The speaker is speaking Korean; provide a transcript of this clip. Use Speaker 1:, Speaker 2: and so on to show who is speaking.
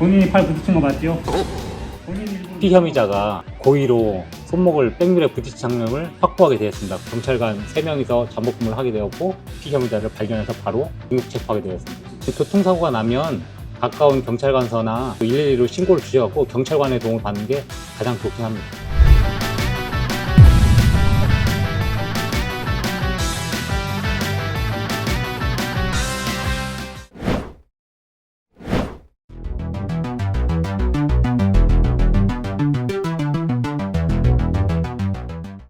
Speaker 1: 본인이 팔 부딪힌 거 맞죠? 어? 본인 일부러
Speaker 2: 피 혐의자가 고의로 손목을 백밀에 부딪힌 장면을 확보하게 되었습니다. 경찰관 3명이서 잠복근무를 하게 되었고 피 혐의자를 발견해서 바로 응급 체포하게 되었습니다. 교통사고가 나면 가까운 경찰관서나 그 112로 신고를 주셔갖고 경찰관의 도움을 받는 게 가장 좋긴 합니다.